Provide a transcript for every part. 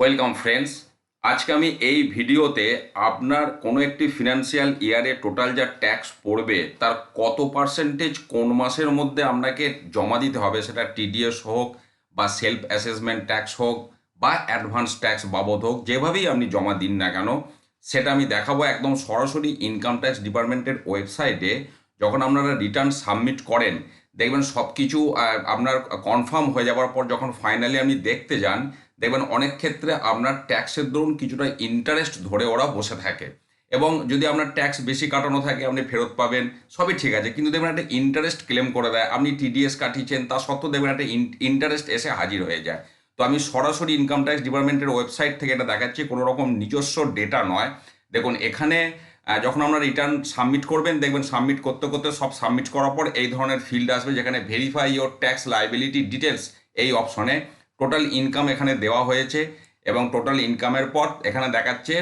Welcome friends আজকে আমি এই ভিডিওতে আপনার কোনো একটি ফিনান্সিয়াল ইয়ারে টোটাল যা ট্যাক্স পড়বে, তার কত পার্সেন্টেজ কোন মাসের মধ্যে আপনাকে জমা দিতে হবে সেটা টিডিএস হোক বা সেলফ অ্যাসেসমেন্ট ট্যাক্স হোক বা অ্যাডভান্স ট্যাক্স বাবদ হোক, যেভাবেই আপনি জমা দিন না কেন, সেটা আমি দেখাবো একদম সরাসরি ইনকাম ট্যাক্স ডিপার্টমেন্টের ওয়েবসাইটে যখন আপনারা রিটার্ন সাবমিট করেন, দেখবেন সব কিছু আপনার কনফার্ম হয়ে যাওয়ার পর যখন ফাইনালি আপনি দেখতে যান দেখবেন অনেক ক্ষেত্রে আপনার ট্যাক্সের দরুন কিছুটা ইন্টারেস্ট ধরে ওরা বসে থাকে। এবং যদি আপনার ট্যাক্স বেশি কাটানো থাকে, আপনি ফেরত পাবেন, সবই ঠিক আছে। কিন্তু দেখবেন একটা ইন্টারেস্ট ক্লেম করে দেয়, আপনি টিডিএস কাটিয়েছেন তা সত্ত্বেও দেখবেন একটা ইন্টারেস্ট এসে হাজির হয়ে যায়। তো আমি সরাসরি ইনকাম ট্যাক্স ডিপার্টমেন্টের ওয়েবসাইট থেকে এটা দেখাচ্ছি কোনো রকম নিজস্ব ডেটা নয়। দেখুন, এখানে যখন আপনারা রিটার্ন সাবমিট করবেন, দেখবেন সাবমিট করতে করতে সব সাবমিট করার পর এই ধরনের ফিল্ড আসবে যেখানে verify your tax liability details এই অপশনে টোটাল ইনকাম এখানে দেওয়া হয়েছে এবং টোটাল ইনকামের পর এখানে দেখাচ্ছে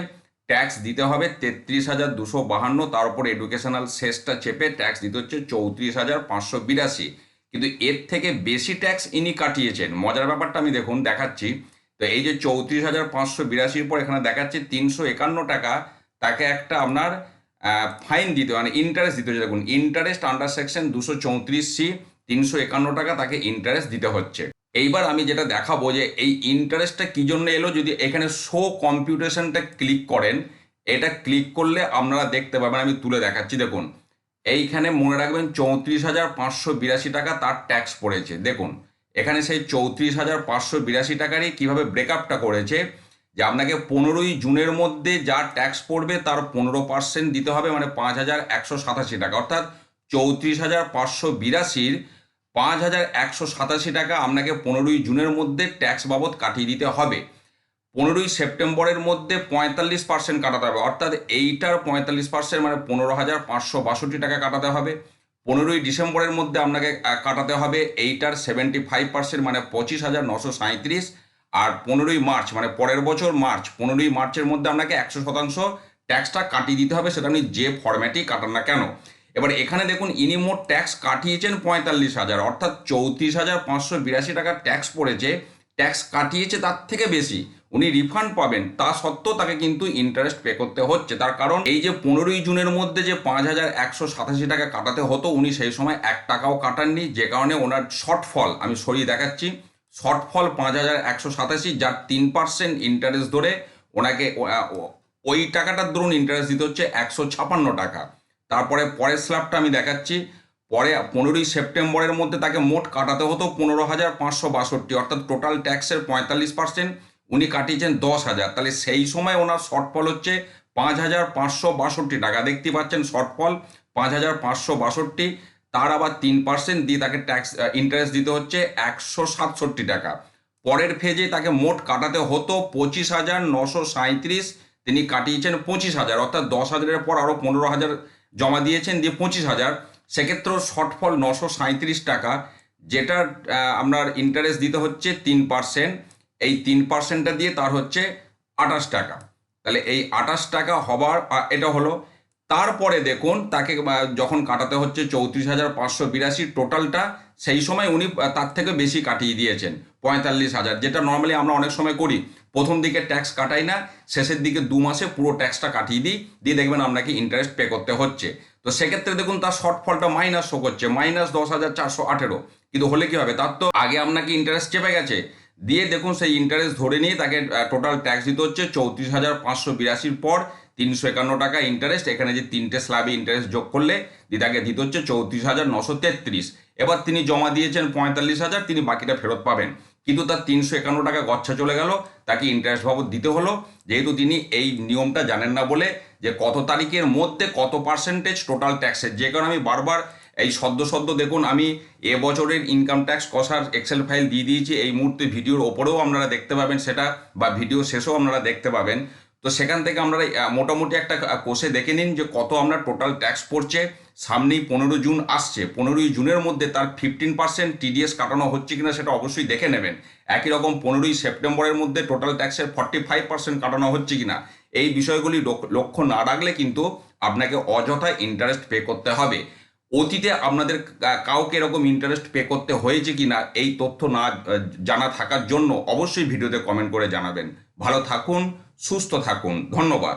ট্যাক্স দিতে হবে তেত্রিশ হাজার দুশো বাহান্ন, তার উপর এডুকেশনাল শেষটা চেপে ট্যাক্স দিতে হচ্ছে চৌত্রিশ হাজার পাঁচশো বিরাশি। কিন্তু এর থেকে বেশি ট্যাক্স ইনি কাটিয়েছেন। মজার ব্যাপারটা আমি দেখুন, দেখাচ্ছি। তো এই যে চৌত্রিশ হাজার পাঁচশো বিরাশির পর এখানে দেখাচ্ছে তিনশো একান্ন টাকা, তাকে একটা আপনার ফাইন দিতে মানে ইন্টারেস্ট দিতে হচ্ছে। দেখুন ইন্টারেস্ট আন্ডার সেকশন দুশো চৌত্রিশ সি তিনশো একান্ন টাকা তাকে ইন্টারেস্ট দিতে হচ্ছে। এইবার আমি যেটা দেখাবো যে এই ইন্টারেস্টটা কি জন্য এলো যদি এখানে শো কম্পিউটেশনটা ক্লিক করেন, এটা ক্লিক করলে আপনারা দেখতে পাবেন, আমি তুলে দেখাচ্ছি, দেখুন। এইখানে মনে রাখবেন চৌত্রিশ হাজার পাঁচশো বিরাশি টাকা তার ট্যাক্স পড়েছে, দেখুন। এখানে সেই চৌত্রিশ হাজার পাঁচশো বিরাশি টাকারই কীভাবে ব্রেকআপটা করেছে, যে আপনাকে পনেরোই জুনের মধ্যে যা ট্যাক্স পড়বে তার পনেরো পার্সেন্ট দিতে হবে মানে পাঁচ হাজার একশো সাতাশি টাকা। অর্থাৎ চৌত্রিশ হাজার পাঁচশো বিরাশির পাঁচ হাজার একশো সাতাশি টাকা আপনাকে পনেরোই জুনের মধ্যে ট্যাক্স বাবদ কাটিয়ে দিতে হবে। পনেরোই সেপ্টেম্বরের মধ্যে পঁয়তাল্লিশ পার্সেন্ট কাটাতে হবে। অর্থাৎ এইটার পঁয়তাল্লিশ পার্সেন্ট মানে পনেরো হাজার পাঁচশো বাষট্টি টাকা কাটাতে হবে। পনেরোই ডিসেম্বরের মধ্যে আপনাকে কাটাতে হবে এইটার সেভেন্টি ফাইভ পার্সেন্ট মানে পঁচিশ হাজার নশো সাঁত্রিশ আর পনেরোই মার্চ মানে পরের বছর মার্চ, পনেরোই মার্চের মধ্যে আপনাকে একশো শতাংশ ট্যাক্সটা কাটিয়ে দিতে হবে। সেটা আপনি যে ফরম্যাটেই কাটান না কেন। এবার এখানে দেখুন, ইনি মোট ট্যাক্স কাটিয়েছেন পঁয়তাল্লিশ হাজার, অর্থাৎ চৌত্রিশ হাজার পাঁচশো বিরাশি টাকার ট্যাক্স পড়েছে। ট্যাক্স কাটিয়েছে তার থেকে বেশি, উনি রিফান্ড পাবেন, তা সত্ত্বেও তাকে কিন্তু ইন্টারেস্ট পে করতে হচ্ছে। তার কারণ, এই যে পনেরোই জুনের মধ্যে যে পাঁচ হাজার একশো সাতাশি টাকা কাটাতে হতো, উনি সেই সময় এক টাকাও কাটাননি, যে কারণে ওনার শর্টফল আমি সরিয়ে দেখাচ্ছি শর্টফল পাঁচ হাজার একশো সাতাশি, যার তিন পার্সেন্ট ইন্টারেস্ট ধরে ওনাকে ওই টাকাটার ধরুন ইন্টারেস্ট দিতে হচ্ছে একশো ছাপান্ন টাকা। তারপরে পরের স্ল্যাবটা আমি দেখাচ্ছি। পরে পনেরোই সেপ্টেম্বরের মধ্যে তাকে মোট কাটাতে হতো পনেরো হাজার পাঁচশো বাষট্টি, অর্থাৎ টোটাল ট্যাক্সের পঁয়তাল্লিশ পার্সেন্ট উনি কাটিয়েছেন দশ হাজার। তাহলে সেই সময় ওনার শর্টফল হচ্ছে পাঁচ হাজার পাঁচশো বাষট্টি টাকা। দেখতে পাচ্ছেন শর্টফল পাঁচ হাজার পাঁচশো বাষট্টি। তার আবার তিন পার্সেন্ট দিয়ে তাকে ট্যাক্স ইন্টারেস্ট দিতে হচ্ছে একশো সাতষট্টি টাকা। পরের ফেজে তাকে মোট কাটাতে হতো পঁচিশ হাজার নশো সাঁত্রিশ তিনি কাটিয়েছেন পঁচিশ হাজার, অর্থাৎ দশ হাজারের পর আরও পনেরো হাজার জমা দিয়েছেন দিয়ে পঁচিশ হাজার। সেক্ষেত্রেও শর্টফল নশো সাঁত্রিশ টাকা যেটা আপনার ইন্টারেস্ট দিতে হচ্ছে তিন পার্সেন্ট এই তিন পার্সেন্টটা দিয়ে তার হচ্ছে আঠাশ টাকা। তাহলে এই আঠাশ টাকা হবার এটা হলো তারপরে দেখুন, তাকে যখন কাটাতে হচ্ছে চৌত্রিশ হাজার পাঁচশো বিরাশি টোটালটা, সেই সময় উনি তার থেকে বেশি কাটিয়ে দিয়েছেন, পঁয়তাল্লিশ হাজার। যেটা নর্মালি আমরা অনেক সময় করি, প্রথম দিকে ট্যাক্স কাটাই না, শেষের দিকে দু মাসে পুরো ট্যাক্সটা কাটিয়ে দিই, দিয়ে দেখবেন আপনাকে ইন্টারেস্ট পে করতে হচ্ছে। তো সেক্ষেত্রে দেখুন, তার শর্টফলটা মাইনাস শো করছে মাইনাস দশ হাজার চারশো আঠেরো। কিন্তু হলে কি হবে? তার তো আগে আপনাকে ইন্টারেস্ট চেপে গেছে? দিয়ে দেখুন, সেই ইন্টারেস্ট ধরে নিয়ে তাকে টোটাল ট্যাক্স দিতে হচ্ছে চৌত্রিশ হাজার পাঁচশো বিরাশির পর তিনশো একান্ন টাকা ইন্টারেস্ট এখানে যে তিনটে স্ল্যাবে ইন্টারেস্ট যোগ করলে দিয়ে তাকে দিতে হচ্ছে চৌত্রিশ হাজার নশো তেত্রিশ। এবার তিনি জমা দিয়েছেন পঁয়তাল্লিশ হাজার, তিনি বাকিটা ফেরত পাবেন। কিন্তু তার তিনশো একান্ন টাকা গচ্ছা চলে গেল, তাকে ইন্টারেস্ট বাবদ দিতে হলো। যেহেতু তিনি এই নিয়মটা জানেন না বলে যে কত তারিখের মধ্যে কত পার্সেন্টেজ টোটাল ট্যাক্সের যে কারণে আমি বারবার এই সদ্য সদ্য দেখুন, আমি এ বছরের ইনকাম ট্যাক্স কষার এক্সেল ফাইল দিয়ে দিয়েছি। এই মুহূর্তে ভিডিওর ওপরেও আপনারা দেখতে পাবেন সেটা, বা ভিডিও শেষেও আপনারা দেখতে পাবেন। তো সেখান থেকে আমরা মোটামুটি একটা কোষে দেখে নিন যে কত আমরা টোটাল ট্যাক্স পড়ছে। সামনেই পনেরো জুন আসছে। পনেরোই জুনের মধ্যে তার ফিফটিন পার্সেন্ট টিডিএস কাটানো হচ্ছে কিনা সেটা অবশ্যই দেখে নেবেন। একই রকম পনেরোই সেপ্টেম্বরের মধ্যে টোটাল ট্যাক্সের ফর্টি ফাইভ পার্সেন্ট কাটানো হচ্ছে কিনা, এই বিষয়গুলি লক্ষ- লক্ষ্য না রাখলে কিন্তু আপনাকে অযথা ইন্টারেস্ট পে করতে হবে। অতীতে আপনাদের কাউকে এরকম ইন্টারেস্ট পে করতে হয়েছে কি না এই তথ্য না জানা থাকার জন্য অবশ্যই ভিডিওতে কমেন্ট করে জানাবেন। ভালো থাকুন, সুস্থ থাকুন। ধন্যবাদ।